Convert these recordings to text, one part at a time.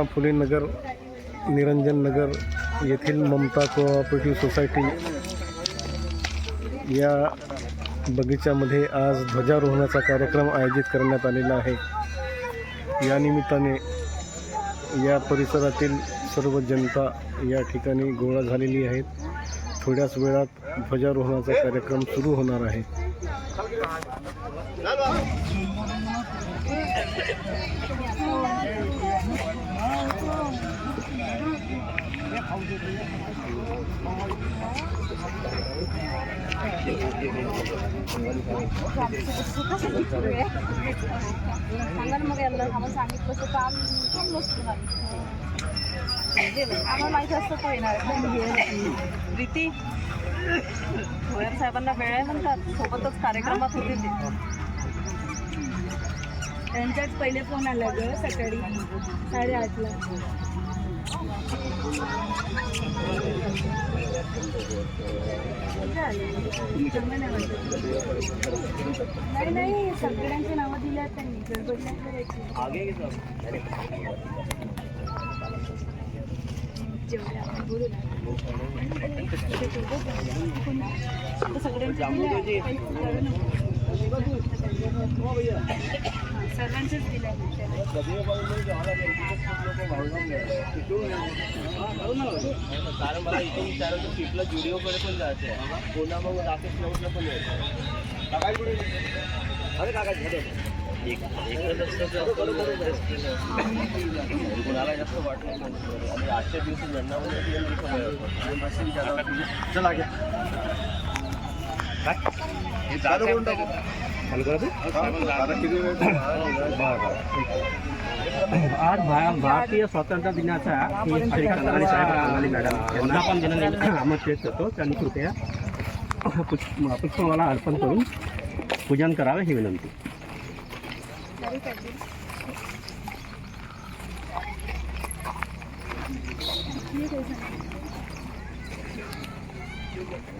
महात्मा फुले नगर निरंजन नगर येथील Mamata cooperative society या बगीच्यामध्ये आज ध्वजारोहणाचा कार्यक्रम आयोजित करण्यात आलेला आहे. या निमित्ताने या परिसरातील सर्व जनता या ठिकाणी गोळा झालेली आहेत. थोड्याच वेळात ध्वजारोहणाचा कार्यक्रम सुरू होणार आहे. सांगा मग यांना आम्हाला सांगितलं असतं तर आम्ही पण असतो आम्हाला माहिती असतं तो येणार प्रीती भोयर साहेबांना वेळ आहे म्हणतात सोबतच कार्यक्रमात होते ते त्यांच्याच पहिले फोन आला ग सकाळी साडेआठला कुठे नाही. नाही सगळ्यांची नावं दिली आहेत त्यांनी. गडबड नाही करायची सगळ्यांचे सर्वांचेच दिले कारण मला इथे विचारायचं शिपला जुडिओकडे पण जायचं आहे पुन्हा मग राकेश क्लाउडला पण यायचं काका कुठे अरे काका झाले कोणाला जास्त वाटलं आणि आजच्या दिवशी चला घ्या चालू करून टाकू चालू आज भारतीय स्वातंत्र्य दिनाचा श्री कंगनाली साहेब कंगनाली मॅडम. यांना पण दिनं आमंत्रित करतो. त्यांनी कृपया पुष्पमाला अर्पण करून पूजन करावे ही विनंती. कोणाला बोलायचं?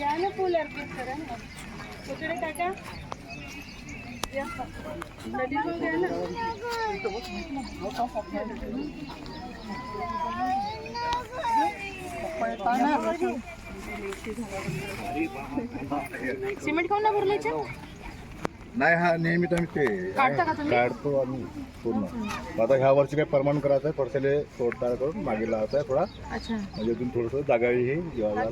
या ना फुल अर्पित करा ना तिकडे टाका या. नदी पण द्या ना सिमेंट खाऊन ना भरल्याच्या नाही हा नेहमीच आम्ही ते काढता का तुम्ही? काढतो आम्ही पूर्ण. आता ह्या वर्षी काही परमान करायचं आहे पडसेले तोडताळ करून मागे लावायचं आहे थोडा. अच्छा. म्हणजे अजून थोडंसं जागा? हे जेव्हा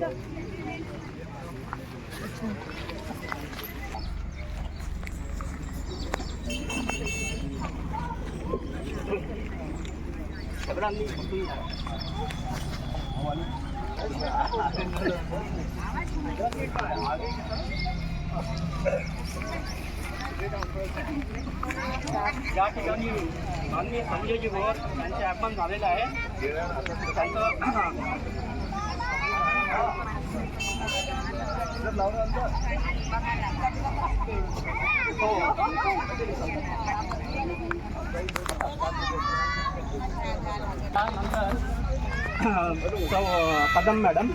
या ठिकाणी माननीय संजयजी भोर यांचे आगमन झालेलं आहे त्यांचं त्यानंतर सौ कदम मॅडम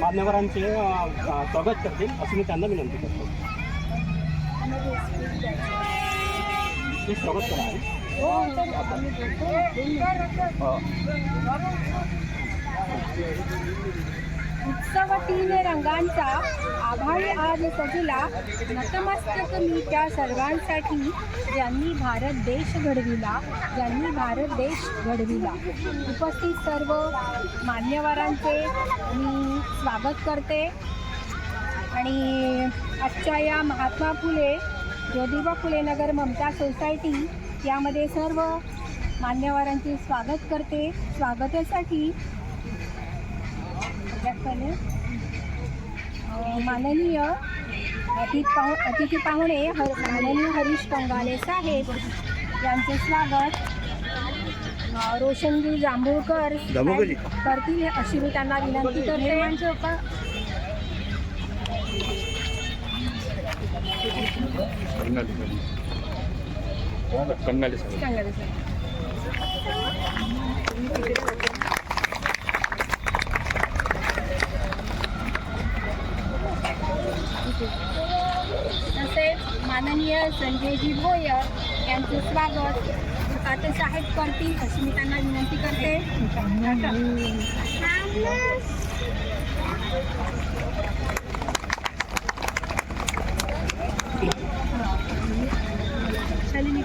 मान्यवरांचे स्वागत करतील असं मी त्यांना विनंती करतो. ते स्वागत करा उत्सवतीने रंगांचा आभाळी आज सजला नतमस्तक मी त्या सर्वांसाठी ज्यांनी भारत देश घडविला ज्यांनी भारत देश घडविला. उपस्थित सर्व मान्यवरांचे मी स्वागत करते. आणि आजच्या या महात्मा फुले ज्योतिबा फुले नगर ममता सोसायटी यामध्ये सर्व मान्यवरांचे स्वागत करते. स्वागतासाठी अ, माननीय अतिथी पाहु अतिथी पाहुणे हर माननीय हरीश कंगाले साहेब यांचे स्वागत. रोशनजी जांभूळकर. करतील अशी मी त्यांना विनंती करते. कंगाले साहेब. तसेच माननीय संजयजी भोयर यांचे स्वागत. खाते साहेब करतील अशी मी त्यांना विनंती करते. शालिनी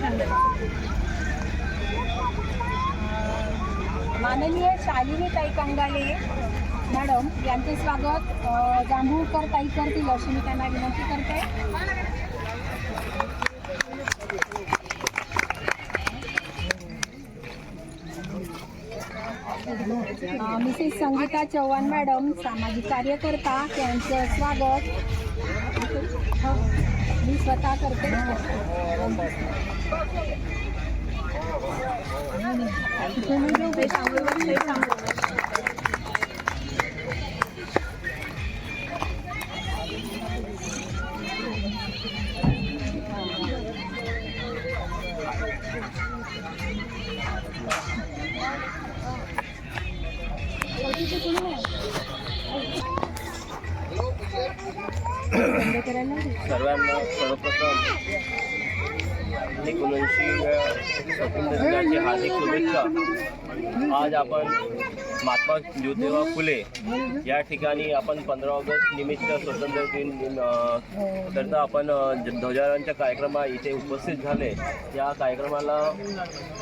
माननीय शालिनी ताई कंगाले मॅडम यांचे स्वागत जांभूळकर ताई करतील अशी मी त्यांना विनंती करते. मिसेस संगीता चव्हाण मॅडम सामाजिक कार्यकर्ता त्यांचं स्वागत. मी स्वतः करते. सांगू सर्वांना सर्वप्रथम एकोणऐंशी स्वातंत्र्य दिनाची हार्दिक शुभेच्छा. आज आपण महात्मा ज्योतिबा फुले या ठिकाणी आपण पंधरा ऑगस्ट निमित्त स्वातंत्र्य दिन करता आपण ध्वजारांच्या कार्यक्रमा इथे उपस्थित झाले. या कार्यक्रमाला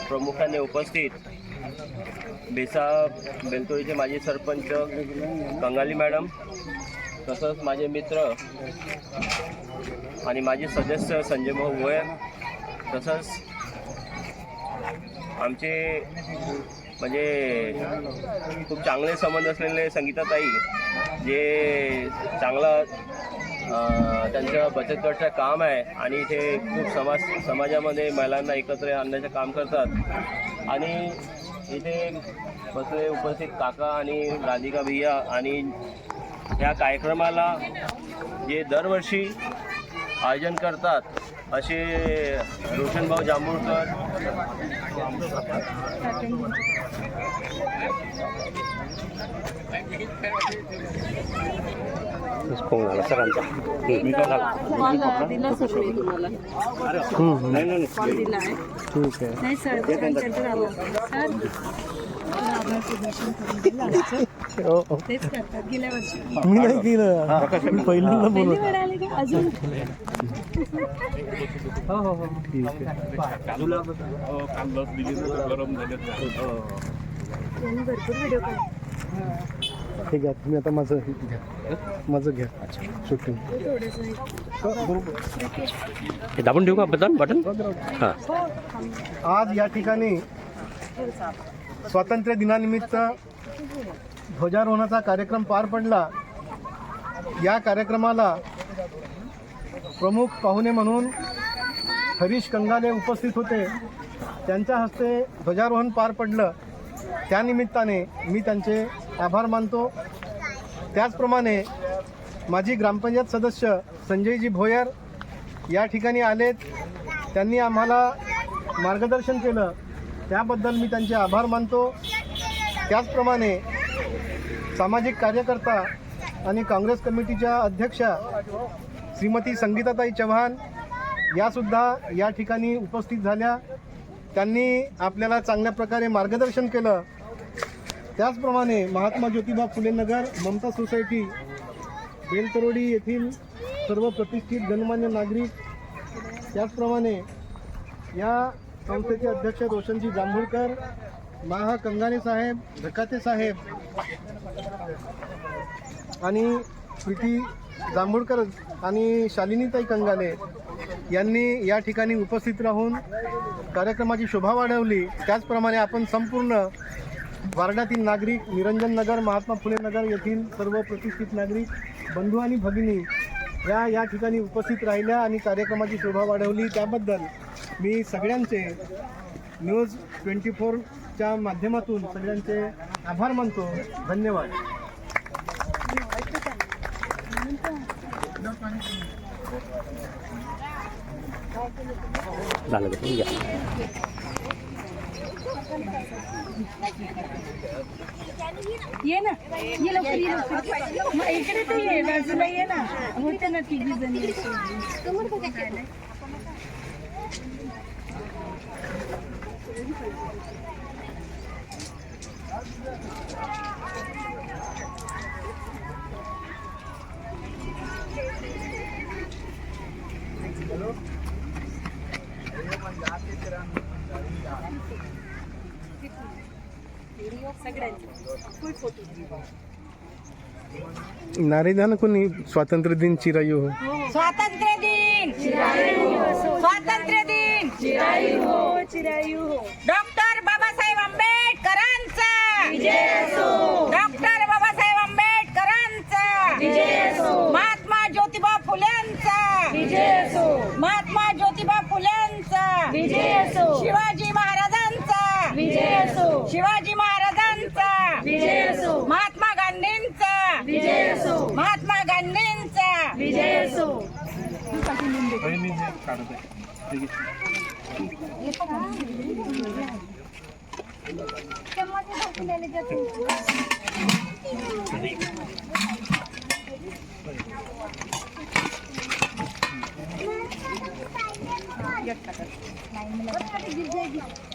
प्रामुख्याने उपस्थित बेसा बेलतोळीचे माजी सरपंच कंगाली मॅडम तसंच माझे मित्र आणि माझे सदस्य संजय भाऊ गोयर तसंच आमचे म्हणजे खूप चांगले संबंध असलेले संगीताताई जे चांगलं त्यांचं बचत गटचं काम आहे आणि इथे खूप समाज समाजामध्ये महिलांना एकत्र आणण्याचं काम करतात. आणि इथे बसले उपस्थित काका आणि राधिका भैया आणि या कार्यक्रमाला जे दरवर्षी आयोजन करतात असे रोशनभाऊ जांभूळकर कॉल दिला सर मी तुम्हाला कॉल दिला आहे ठीक आहे नाही सर त्यांच्याकडे आलो सर ओ, ओ. तेच करतात गेल्या वर्षी मी नाही केलं मी पहिल्यांदा ठीक आहे त्यांनी भरपूर व्हिडिओ हे घ्या तुम्ही आता माझं घ्या. माझं घ्या. शूटिंग हे दाबून ठेवू का बटन? बटन? हां. आज या ठिकाणी स्वातंत्र्य दिनानिमित्त ध्वजारोहणाचा कार्यक्रम पार पडला. या कार्यक्रमाला प्रमुख पाहुणे म्हणून हरीश कंगाले उपस्थित होते. त्यांच्या हस्ते ध्वजारोहण पार पडलं. त्यानिमित्ताने मी त्यांचे आभार मानतो. त्याचप्रमाणे माजी ग्रामपंचायत सदस्य संजयजी भोयर या ठिकाणी आलेत. त्यांनी आम्हाला मार्गदर्शन केलं. त्याबद्दल मी त्यांचे आभार मानतो. त्याचप्रमाणे सामाजिक कार्यकर्ता आणि काँग्रेस कमिटीच्या अध्यक्षा श्रीमती संगीताताई चव्हाण यासुद्धा या ठिकाणी उपस्थित झाल्या. त्यांनी आपल्याला चांगल्या प्रकारे मार्गदर्शन केलं. त्याचप्रमाणे महात्मा ज्योतिबा फुले नगर ममता सोसायटी बेलतरोडी येथील सर्व प्रतिष्ठित गणमान्य नागरिक त्याचप्रमाणे या संस्थेचे अध्यक्ष रोशनजी जांभूळकर माहा कंगाने साहेब झकाते साहेब आणि प्रीती जांभूळकर आणि शालिनीताई कंगाने यांनी या ठिकाणी उपस्थित राहून कार्यक्रमाची शोभा वाढवली. त्याचप्रमाणे आपण संपूर्ण वार्डातील नागरिक निरंजन नगर महात्मा फुले नगर येथील सर्व प्रतिष्ठित नागरिक बंधू आणि भगिनी या या ठिकाणी उपस्थित राहिल्या आणि कार्यक्रमाची शोभा वाढवली. त्याबद्दल मी सगळ्यांचे न्यूज ट्वेंटी फोरच्या माध्यमातून सगळ्यांचे आभार मानतो. धन्यवाद. झालं या. ना, ये लवकर ये लवकर मग इकडे तर ये, बाजूला ये ना, होते ना तिघी जणी नारे द्या ना कोणी स्वातंत्र्य दिन चिरायू हो. स्वातंत्र्य दिन! स्वातंत्र्य दिन! चिरायू हो चिरायू हो डॉक्टर बाबासाहेब आंबेडकरांचा! डॉक्टर बाबासाहेब आंबेडकरांचा! महात्मा ज्योतिबा फुल्यांचा! महात्मा ज्योतिबा फुल्यांचा! शिवाजी महाराज शिवाजी महाराजांचा. विजय असो महात्मा गांधींचा. विजय असो महात्मा गांधींचा. विजय असो नाही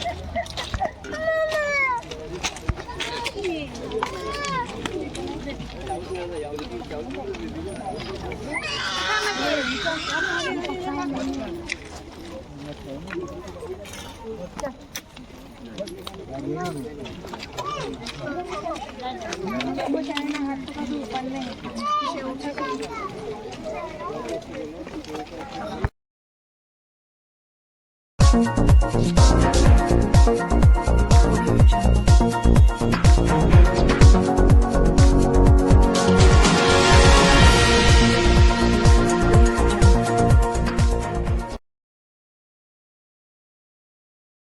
शेवटचा